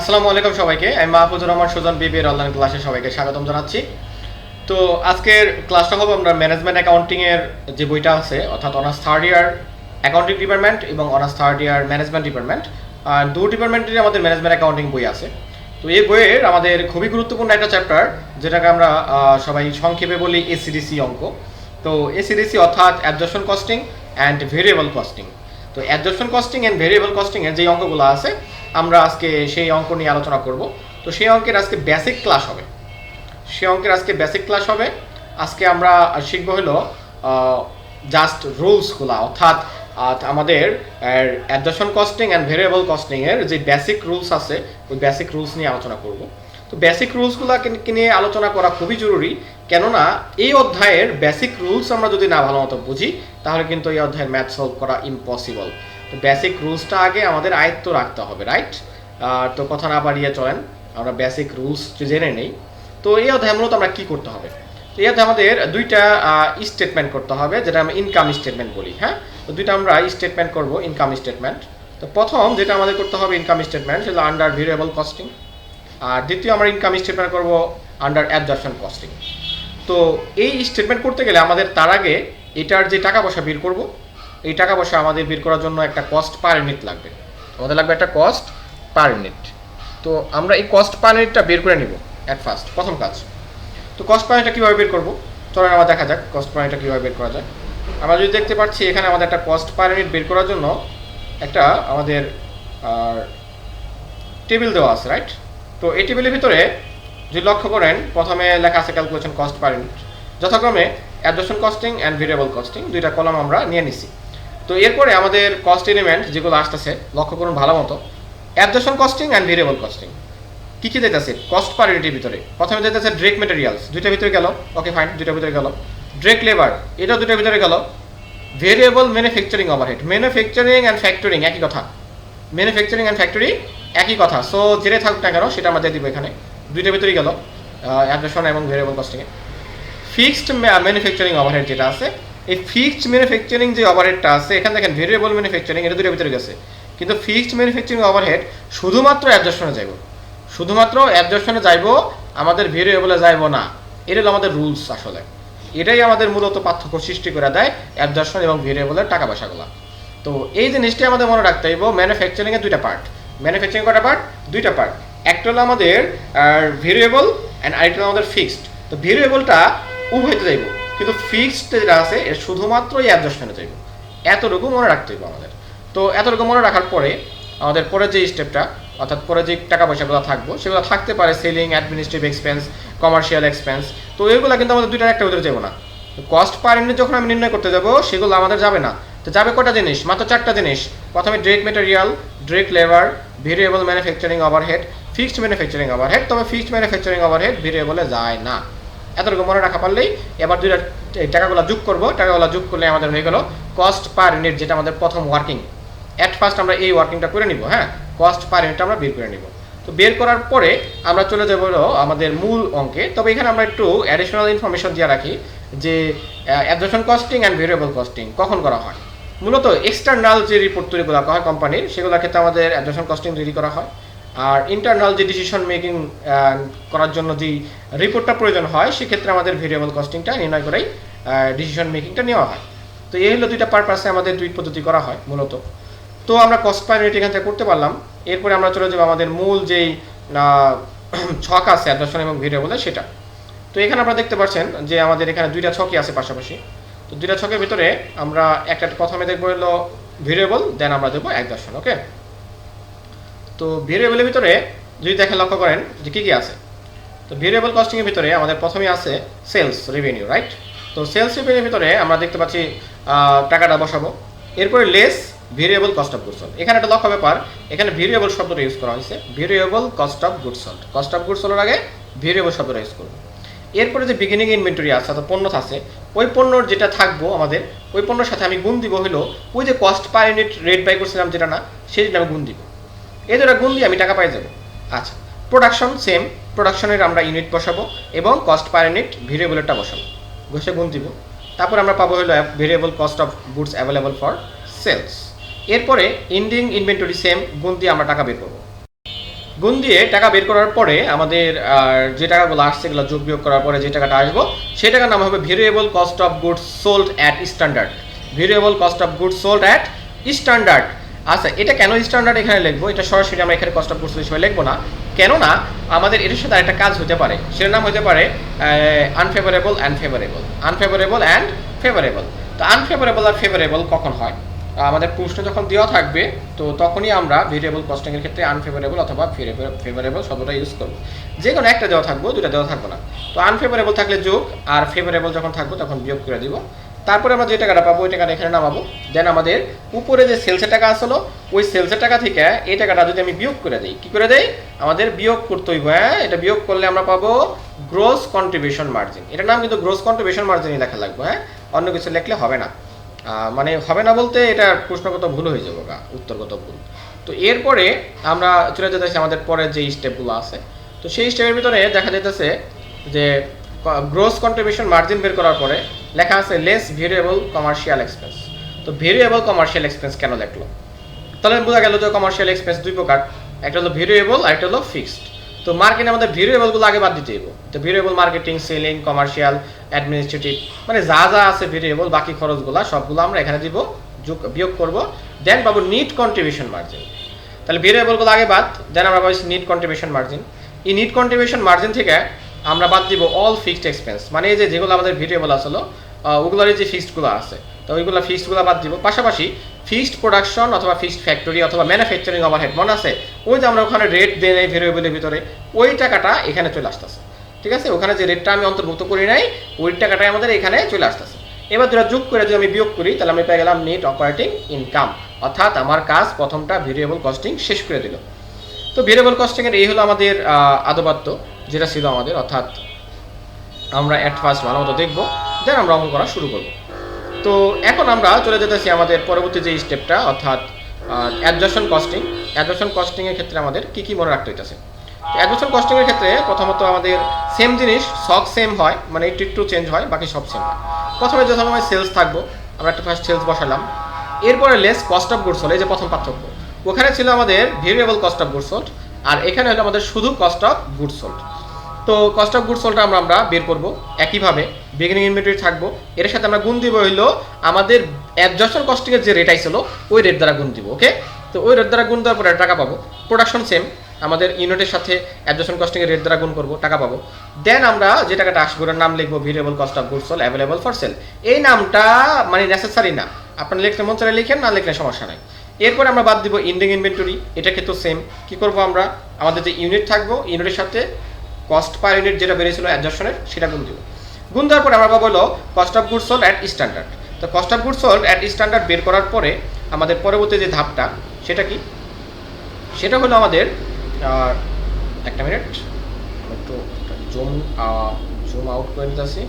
আসসালামু আলাইকুম সবাইকে। আমি মাহফুজুর রহমান সুজন বিবির অনলাইন ক্লাসে সবাইকে স্বাগতম জানাচ্ছি। তো আজকের ক্লাসটা হবে আমরা ম্যানেজমেন্ট অ্যাকাউন্টিং এর যে বইটা আছে, অর্থাৎ honours third year accounting department এবং honours third year management department আর দু ডিপার্টমেন্টেরই আমাদের ম্যানেজমেন্ট অ্যাকাউন্টিং বই আছে। তো এই বইয়ের আমাদের খুবই গুরুত্বপূর্ণ একটা চ্যাপ্টার যেটাকে আমরা সবাই সংক্ষেপে বলি এসিডিসি অঙ্ক। তো এসিডিসি অর্থাৎ absorption costing and variable costing তো অ্যাডজস্টন কস্টিং অ্যান্ড ভেরিয়েবল কস্টিং এর যে অঙ্কগুলো আছে আমরা আজকে সেই অঙ্ক নিয়ে আলোচনা করব। তো সেই অঙ্কের আজকে বেসিক ক্লাস হবে। সেই অঙ্কের আজকে বেসিক ক্লাস হবে। আজকে আমরা শিখব হলো জাস্ট রুলসগুলো অর্থাৎ আমাদের অ্যাডজস্টন কস্টিং অ্যান্ড ভেরিয়েবল কস্টিং এর যে বেসিক রুলস আছে, ওই বেসিক রুলস নিয়ে আলোচনা করব। তো বেসিক রুলসগুলো নিয়ে আলোচনা করা খুবই জরুরি, কেননা এই অধ্যায়ের বেসিক রুলস আমরা যদি না ভালো মতো বুঝি, তাহলে কিন্তু এই অধ্যায়ের ম্যাথ সলভ করা ইম্পসিবল তো বেসিক রুলসটা আগে আমাদের আয়ত্ত রাখতে হবে রাইট তো কথা না বাড়িয়ে চলেন, আমরা বেসিক রুলস জেনে নেই। তো এই অধ্যায় মূলত আমরা কি করতে হবে? তো এই অধ্যায়ে আমাদের দুইটা স্টেটমেন্ট করতে হবে, যেটা আমরা ইনকাম স্টেটমেন্ট বলি হ্যাঁ? তো দুইটা আমরা স্টেটমেন্ট করব ইনকাম স্টেটমেন্ট তো প্রথম যেটা আমাদের করতে হবে ইনকাম স্টেটমেন্ট সেটা আন্ডার ভেরিয়েবল কস্টিং আর দ্বিতীয় আমরা ইনকাম স্টেটমেন্ট করব আন্ডার অ্যাবজর্পশন কস্টিং তো এই স্টেটমেন্ট করতে গেলে আমাদের তার আগে এটার যে টাকা পয়সা বের করব এই টাকা পয়সা আমাদের বের করার জন্য একটা কস্ট পার ইউনিট লাগবে। আমাদের লাগবে একটা কস্ট পার ইউনিট তো আমরা এই কস্ট পার ইউনিটটা বের করে নিব অ্যাট ফার্স্ট প্রথম কাজ। তো কস্ট পার ইউনিটটা কীভাবে বের করব? চলেন আমরা দেখা যাক কস্ট পার ইউনিটটা কীভাবে বের করা যায়। আমরা যদি দেখতে পাচ্ছি এখানে আমাদের একটা কস্ট পার ইউনিট বের করার জন্য একটা আমাদের টেবিল দেওয়া আছে রাইট তো এই টেবিলের ভিতরে যদি লক্ষ্য করেন, প্রথমে লেখা আছে ক্যালকুলেশন কস্ট পার ইউনিট যথাক্রমে অ্যাডজস্টন কস্টিং অ্যান্ড ভেরিয়েবল কস্টিং দুইটা কলম আমরা নিয়ে নিছি। তো এরপরে আমাদের কস্ট এলিমেন্ট যেগুলো আসতেছে, লক্ষ্য করুন ভালো মতো। অ্যাডজস্টন কস্টিং অ্যান্ড ভেরিয়েবল কস্টিং কি কি দিতেছে? কস্ট পার ইউনিটের ভিতরে। প্রথমে দিতেছে ড্রেক মেটেরিয়ালস দুইটার ভিতরে গেল। ওকে ফাইন দুইটার ভিতরে গেল। ড্রেক লেবার এটাও দুইটার ভিতরে গেল। Variable manufacturing overhead manufacturing and factoring একই কথা। ম্যানুফ্যাকচারিং অ্যান্ড ফ্যাক্টরি একই কথা। সো যেটা থাকুক না কেন, সেটা আমরা দিয়ে দিব এখানে। দুইটার ভিতরেই গেল। অ্যাডমিশন এবং ভেরিয়েবল কস্টিংয়ে ফিক্সড ম্যানুফ্যাকচারিং ওভারহেড যেটা আছে এই ফিক্সড ম্যানুফ্যাকচারিং যে ওভারহেডটা আছে, এখানে দেখেন ভেরিয়েবল ম্যানুফ্যাকচারিং এটা দুটোর ভিতরে গেছে। কিন্তু ফিক্সড ম্যানুফ্যাকচারিং ওভারহেড শুধুমাত্র অ্যাডজাস্টনে যাইব। শুধুমাত্র অ্যাডজাস্টনে যাইব, আমাদের ভেরিয়েবলে যাইব না। এটা হলো আমাদের রুলস আসলে। এটাই আমাদের মূলত পার্থক্য সৃষ্টি করে দেয় অ্যাডজাস্টন এবং ভেরিয়েবলের টাকা পয়সাগুলো। তো এই জিনিসটি আমাদের মনে রাখতে হইব ম্যানুফ্যাকচারিং এর দুইটা পার্ট ম্যানুফ্যাকচারিং কটা পার্ট দুইটা পার্ট একটা হলো আমাদের ভেরিয়েবল অ্যান্ড আরেকটা হলো আমাদের ফিক্সড তো ভেরিয়েবলটা উভয়তে যাইব। কিন্তু ফিক্সড যেটা আছে, এর শুধুমাত্র এই অ্যাডজাস্টমেন্টে যাইব এতটুকু মনে রাখতে হইব আমাদের। তো এতটুকু মনে রাখার পরে, আমাদের পরের যে স্টেপটা অর্থাৎ পরে যে টাকা পয়সাগুলো থাকব, সেগুলো থাকতে পারে selling administrative expense commercial expense তো এগুলো কিন্তু আমাদের দুইটার একটা ভিতরে যাব না। কস্ট পার ইউনিট যখন আমি নির্ণয় করতে যাব, সেগুলো আমাদের যাবে না। তো যাবে কটা জিনিস? মাত্র চারটা জিনিস। প্রথমে direct material direct labour variable manufacturing overhead fixed manufacturing overhead তবে ফিক্সড ম্যানুফ্যাকচারিং ওভারহেড ভেরিয়েবলে যায় না। এতটুকু মনে রাখা পারলেই এবার দুইটা টাকাগুলো যোগ করব। টাকাগুলো যোগ করলে আমাদের হয়ে গেল কস্ট পার ইউনিট যেটা আমাদের প্রথম ওয়ার্কিং অ্যাট ফার্স্ট আমরা এই ওয়ার্কিংটা করে নিব হ্যাঁ? কস্ট পার ইউনিট আমরা বের করে নিব। তো বের করার পরে আমরা চলে যাব আমাদের মূল অঙ্কে। তবে এখানে আমরা একটু অ্যাডিশনাল ইনফরমেশন দিয়ে রাখি যে absorption costing and variable costing কখন করা হয়? মূলত এক্সটার্নাল যে রিপোর্ট তৈরি করা হয় কোম্পানির সেগুলোর ক্ষেত্রে আমাদের অ্যাবজর্পশন কস্টিং তৈরি করা হয়। আর ইন্টারনাল যে ডিসিশন মেকিং করার জন্য যে রিপোর্টটা প্রয়োজন হয়, সেক্ষেত্রে আমাদের ভেরিয়েবল কস্টিংটা নির্ণয় করেই ডিসিশন মেকিংটা নেওয়া হয়। তো এই হলো দুইটা পারপাসে আমাদের দুই পদ্ধতি করা হয়, মূলত। তো আমরা কস্ট পার ইউনিট এখান থেকে করতে পারলাম। এরপরে আমরা চলে যাব আমাদের মূল যেই ছক আছে অ্যাডাপশন এবং ভেরিয়েবলের সেটা। তো এখানে আপনারা দেখতে পাচ্ছেন যে আমাদের এখানে দুইটা ছকই আছে পাশাপাশি। তো দুইটা ছকের ভিতরে আমরা একটা প্রথমে দেখব হলো ভেরিয়েবল দেন আমরা দেবো অ্যাডাপশন ওকে তো ভেরিয়েবলের ভিতরে যদি দেখেন লক্ষ্য করেন যে কী কী আছে? তো ভেরিয়েবল কস্টিংয়ের ভিতরে আমাদের প্রথমেই আছে সেলস রেভিনিউ রাইট তো সেলস রেভিনিউর ভিতরে আমরা দেখতে পাচ্ছি টাকাটা বসাবো। এরপরে less variable cost of goods এখানে একটা লক্ষ্য ব্যাপার, এখানে ভেরিয়েবল শব্দটা ইউজ করা হয়েছে। Variable cost of goods cost of goods আগে ভেরিয়েবল শব্দটা ইউজ করব। এরপরে যে বিগিনিং ইনভেন্টরি আছে, অর্থাৎ পণ্য আছে, ওই পণ্যর যেটা থাকব আমাদের, ওই পণ্যর সাথে আমি গুণ দিব হলো, ওই যে cost per unit rate by করছিলাম যেটা না, সেটা আমি গুণ দিব। এই দুটা গুণ দিয়ে আমি টাকা পাই যাব। আচ্ছা প্রোডাকশন সেম প্রোডাকশনের আমরা ইউনিট বসাবো এবং কস্ট পার ইউনিট ভেরিয়েবলটা বসাবো। বসে গুণ দিব। তারপর আমরা পাবো হলো variable cost of goods available for sales এরপরে ইন্ডিং ইনভেন্টরি সেম গুণ দিয়ে আমরা টাকা বের করব। গুণ দিয়ে টাকা বের করার পরে আমাদের যে টাকাগুলো আসছে, এগুলো যোগ বিয়োগ করার পরে যে টাকাটা আসব সেই টাকার নাম হবে variable cost of goods sold at standard variable cost of goods sold at standard আচ্ছা এটা কেন স্ট্যান্ডার্ড এখানে লিখব? এটা সরাসরি আমরা এখানে কস্ট অফ গুডস হিসেবে লিখব না। কেননা আমাদের এটার সাথে একটা কাজ হতে পারে। সেটার নাম হতে পারে unfavourable and favourable unfavourable and favourable তো আনফেভারেবল আর ফেভারেবল কখন হয়? আমাদের প্রশ্ন যখন দেওয়া থাকবে, তো তখনই আমরা ভেরিয়েবল কস্টিং এর ক্ষেত্রে আনফেভারেবল অথবা ফেভারেবল শব্দটা ইউজ করব। যে কোনো একটা দেওয়া থাকব দুটা দেওয়া থাকব না। তো আনফেভারেবল থাকলে যোগ, আর ফেভারেবল যখন থাকব তখন বিয়োগ করে দিব। তারপরে আমরা যে টাকাটা পাবো, ওই টাকাটা এখানে নামাবো। দেন আমাদের উপরে যে সেলসের টাকা আসলো, ওই সেলসের টাকা থেকে এই টাকাটা যদি আমি বিয়োগ করে দিই, কি করে দেই? আমাদের বিয়োগ করতে হইব হ্যাঁ? এটা বিয়োগ করলে আমরা পাবো গ্রোস কন্ট্রিবিউশন মার্জিন এটার নাম কিন্তু গ্রোস কন্ট্রিবিউশন মার্জিনই লেখা লাগবে হ্যাঁ? অন্য কিছু লিখলে হবে না। মানে হবে না বলতে এটা প্রশ্নগত ভুল হয়ে যাব গা, উত্তরগত ভুল। তো এরপরে আমরা চলে যেতেছি আমাদের পরের যে স্টেপগুলো আছে। তো সেই স্টেপের ভিতরে দেখা যাইতেছে যে গ্রোস কন্ট্রিবিউশন মার্জিন বের করার পরে লেখা আছে লেস ভেরিয়েবল কমার্শিয়াল এক্সপেন্স তো ভেরিয়েবল কমার্শিয়াল এক্সপেন্স কেন লেখলো? তাহলে বোঝা গেল যে কমার্শিয়াল এক্সপেন্স দুই প্রকার, একটা হলো ভেরিয়েবল আর একটা হলো ফিক্সড তো মার্কেটে আমাদের ভেরিয়েবলগুলো আগে বাদ দিতে হইব। তো variable marketing selling commercial administrative মানে যা যা আছে ভেরিয়েবল বাকি খরচগুলো, সবগুলো আমরা এখানে দিব, যোগ বিয়োগ করব। দেন পাবো নিট কন্ট্রিবিউশন মার্জিন তাহলে ভেরিয়েবলগুলো আগে বাদ দেন আমরা পাচ্ছি নিট কন্ট্রিবিউশন মার্জিন এই নিট কন্ট্রিবিউশন মার্জিন থেকে আমরা বাদ দিব অল ফিক্সড এক্সপেন্স মানে এই যে যেগুলো আমাদের ভেরিয়েবল আসলো ওগুলোর যে ফিক্সডগুলো আছে। তো ওইগুলো ফিক্সডগুলো বাদ দিব। পাশাপাশি ফিক্সড প্রোডাকশন অথবা ফিক্সড ফ্যাক্টরি অথবা ম্যানুফ্যাকচারিং ওভারহেড মনে আছে? ওই যে আমরা ওখানে রেট দেন এই ভেরিয়েবলের ভিতরে ওই টাকাটা এখানে চলে আসতেছে। ঠিক আছে? ওখানে যে রেটটা আমি অন্তর্ভুক্ত করি নাই ওই টাকাটাই আমাদের এখানে চলে আসতেছে। এবার দুটা যোগ করে যদি আমি বিয়োগ করি তাহলে আমি পেয়ে গেলাম নেট অপারেটিং ইনকাম অর্থাৎ আমার কাজ প্রথমটা ভেরিয়েবল কস্টিং শেষ করে দিল। তো ভেরিয়েবল কস্টিংয়ের এই হলো আমাদের আহ, আদবাত্য যেটা ছিল আমাদের, অর্থাৎ আমরা অ্যাট ফার্স্ট ভালো মতো দেখব দেন আমরা অঙ্ক করা শুরু করব। তো এখন আমরা চলে যেতেছি আমাদের পরবর্তী যে স্টেপটা অর্থাৎ অ্যাডজাস্টন কস্টিং অ্যাডজাস্টন কস্টিংয়ের ক্ষেত্রে আমাদের কি কি মনে রাখতে হইতেছে? অ্যাডজাস্টন কস্টিংয়ের ক্ষেত্রে প্রথমত আমাদের সেম জিনিস, সব সেম হয় মানে একটু একটু চেঞ্জ হয়, বাকি সব সেম হয়। প্রথমে আমার সেলস থাকব, আমরা একটা ফার্স্ট সেলস বসালাম। এরপরে লেস কস্ট অফ গুডস এই যে প্রথম পার্থক্য। ওখানে ছিল আমাদের ভেরিয়েবল কস্ট অফ গুডস আর এখানে হলো আমাদের শুধু কস্ট অফ গুডস তো কস্ট অফ গুডস সোল্ডটা আমরা আমরা বের করব একইভাবে বিগিনিং ইনভেন্টরি থাকব। এর সাথে আমরা গুণ দিব হইল আমাদের অ্যাডজাস্টন কস্টিংয়ের যে রেট আইছিল, ওই রেট দ্বারা গুণ দিব ওকে তো ওই রেট দ্বারা গুণ দেওয়ার পরে টাকা পাবো। প্রোডাকশন সেম আমাদের ইউনিটের সাথে অ্যাডজাস্টন কস্টিংয়ের রেট দ্বারা গুণ করব, টাকা পাবো। দেন আমরা যে টাকাটা আসব, ওটার নাম লিখব variable cost of goods sold available for sale এই নামটা মানে নেসেসারি না। আপনার লিখলে মন চাইলে লিখেন, না লিখলে সমস্যা নাই। এরপরে আমরা বাদ দিব ইন্ডিং ইনভেন্টরি এটা ক্ষেত্রে সেম কি করব আমরা? আমাদের যে ইউনিট থাকব ইউনিটের সাথে কস্ট পার ইউনিট যেটা বেরিয়েছিল অ্যাডজাস্টনের সেটা গুণ দিব গুণ দেওয়ার পরে আমরা হলো cost of good sold at standard তো cost of good sold at standard বের করার পরে আমাদের পরবর্তী যে ধাপটা, সেটা কি? সেটা হলো আমাদের একটা মিনিট একটু জুম জুম আউট করে নিতেছি।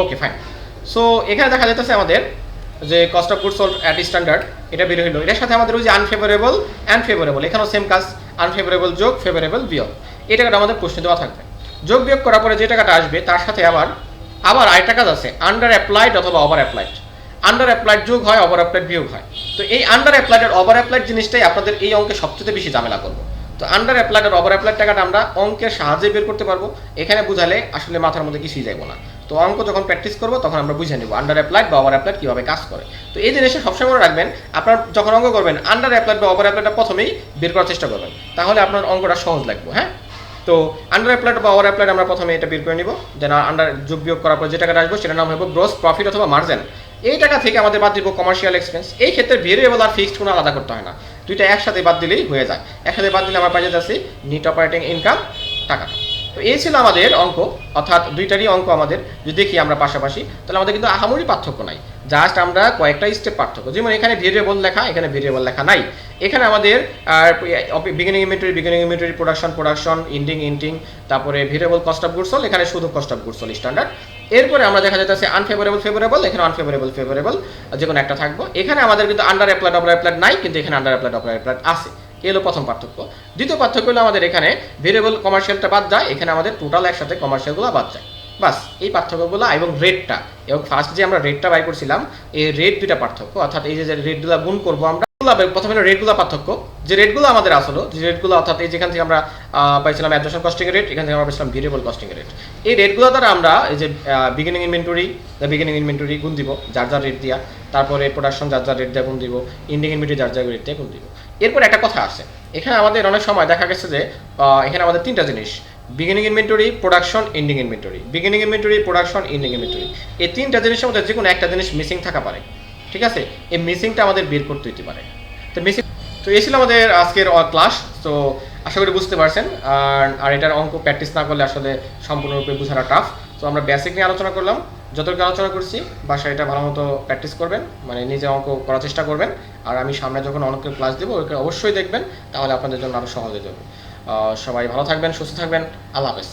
ওকে ফাইন সো এখানে দেখা যাইতেছে আমাদের যে cost of good sold at standard এটা বের হইল। এটার সাথে আমাদের ওই যে আনফেভারেবল অ্যান্ড ফেভারেবল এখানেও সেম কাজ। আনফেভারেবল যোগ ফেভারেবল বিয়োগ। এই টাকাটা আমাদের প্রশ্ন দেওয়া থাকবে। যোগ বিয়োগ করার পরে যে টাকাটা আসবে, তার সাথে আবার আবার আরেকটা কাজ আছে আন্ডার অ্যাপ্লাইড অথবা ওভার অ্যাপ্লাইড আন্ডার অ্যাপ্লাইড যোগ হয় ওভার অ্যাপ্লাইড বিয়োগ হয়। তো এই আন্ডার অ্যাপ্লাইড আর ওভার অ্যাপ্লাইড জিনিসটাই আপনাদের এই অঙ্কে সবচেয়ে বেশি ঝামেলা করব। তো আন্ডার অ্যাপ্লাইড আর ওভার অ্যাপ্লাইড টাকাটা আমরা অঙ্কের সাহায্যে বের করতে পারব। এখানে বুঝালে আসলে মাথার মধ্যে কিছুই যাইবো না। তো অঙ্ক যখন প্র্যাকটিস করব, তখন আমরা বুঝে নেব আন্ডার অ্যাপ্লাইড বা ওভার অ্যাপ্লাইড কীভাবে কাজ করে। তো এই জিনিসটা সবসময় মনে রাখবেন, আপনার যখন অঙ্ক করবেন আন্ডার অ্যাপ্লাইড বা ওভার অ্যাপ্লাইডটা প্রথমেই বের করার চেষ্টা করবেন। তাহলে আপনার অঙ্কটা সহজ লাগবে হ্যাঁ? তো আন্ডার অ্যাপ্লাইড বা ওভার অ্যাপ্লাইড আমরা প্রথমে এটা বের করে নিব। দেন আন্ডার যোগ বিয়োগ করার পর যে টাকাটা আসবে সেটার নাম হবে গ্রোস প্রফিট অথবা মার্জিন এই টাকা থেকে আমাদের বাদ দিব কমার্শিয়াল এক্সপেন্স এই ক্ষেত্রে ভেরিয়েবল আর ফিক্সড কোনো আলাদা করতে হয় না। দুইটা একসাথে বাদ দিলেই হয়ে যায়। একসাথে বাদ দিলে আমরা পাই যাচ্ছি নিট অপারেটিং ইনকাম টাকাটা তো এই ছিল আমাদের অঙ্ক। অর্থাৎ দুইটারই অঙ্ক আমাদের। যদি দেখি আমরা পাশাপাশি, তাহলে আমাদের কিন্তু আহামরি পার্থক্য নাই। জাস্ট আমরা কয়েকটা স্টেপ পার্থক্য। যেমন এখানে ভেরিয়েবল লেখা, এখানে ভেরিয়েবল লেখা নাই। এখানে আমাদের beginning inventory beginning inventory production production ending ending তারপরে ভেরিয়েবল কস্ট অফ গুডসল এখানে শুধু কস্ট অফ গুডসল স্ট্যান্ডার্ড এরপরে আমরা দেখা যাচ্ছে আনফেভারেবল ফেভারেবল এখানে আনফেভারেবল ফেভারেবল যে কোনো একটা থাকব। এখানে আমাদের কিন্তু আন্ডার অ্যাপ্লাইড ওভার অ্যাপ্লাইড নাই, কিন্তু এখানে আন্ডার অ্যাপ্লাইড ওভার অ্যাপ্লাইড আছে। এই হলো প্রথম পার্থক্য। দ্বিতীয় পার্থক্য হলো আমাদের এখানে ভেরিয়েবল কমার্শিয়ালটা বাদ যায়, এখানে আমাদের টোটাল একসাথে কমার্শিয়ালগুলো বাদ যায়। বাস, এই পার্থক্যগুলো এবং রেটটা এবং ফার্স্ট যে আমরা রেটটা বাই করছিলাম, এই রেট দুটা পার্থক্য, অর্থাৎ এই যে রেটগুলো গুণ করব আমরা প্রথমে হলো রেটগুলো পার্থক্য। যে রেটগুলো আমাদের আসলো, যে রেটগুলো অর্থাৎ এই যেখান থেকে আমরা পাইছিলাম অ্যাডমিশন কস্টিং রেট এখান থেকে আমরা পাইছিলাম ভেরিয়েবল কস্টিং রেট এই রেটগুলো দ্বারা আমরা এই যে beginning inventory the beginning inventory গুণ দিব, যার যার রেট দিয়া। তারপরে প্রোডাকশন যার যার রেট দিয়ে গুণ দিব ইন্ডিং ইনভেন্টরি যার যার রেট দিয়ে গুণ দিব। এরপর একটা কথা আছে। এখানে আমাদের অনেক সময় দেখা গেছে যে এখানে আমাদের তিনটা জিনিস। Beginning inventory production ending inventory beginning inventory production ending inventory এই তিনটা জিনিসের মধ্যে যে কোনো একটা জিনিস মিসিং থাকা পারে। ঠিক আছে? এই মিসিংটা আমাদের বের করতে হতে পারে। তো মিসিং তো এই ছিল আমাদের আজকের ক্লাস তো আশা করি বুঝতে পারছেন। আর আর এটার অঙ্ক প্র্যাকটিস না করলে আসলে সম্পূর্ণরূপে বোঝাটা টাফ তো আমরা বেসিক নিয়ে আলোচনা করলাম। যতটুকু আলোচনা করছি, বাসায় এটা ভালো মতো প্র্যাকটিস করবেন মানে নিজে অঙ্ক করার চেষ্টা করবেন। আর আমি সামনে যখন অঙ্কের ক্লাস দেবো, ওকে অবশ্যই দেখবেন, তাহলে আপনাদের জন্য আরও সহজ হয়ে যাবে। সবাই ভালো থাকবেন, সুস্থ থাকবেন। আল্লাহ হাফেজ।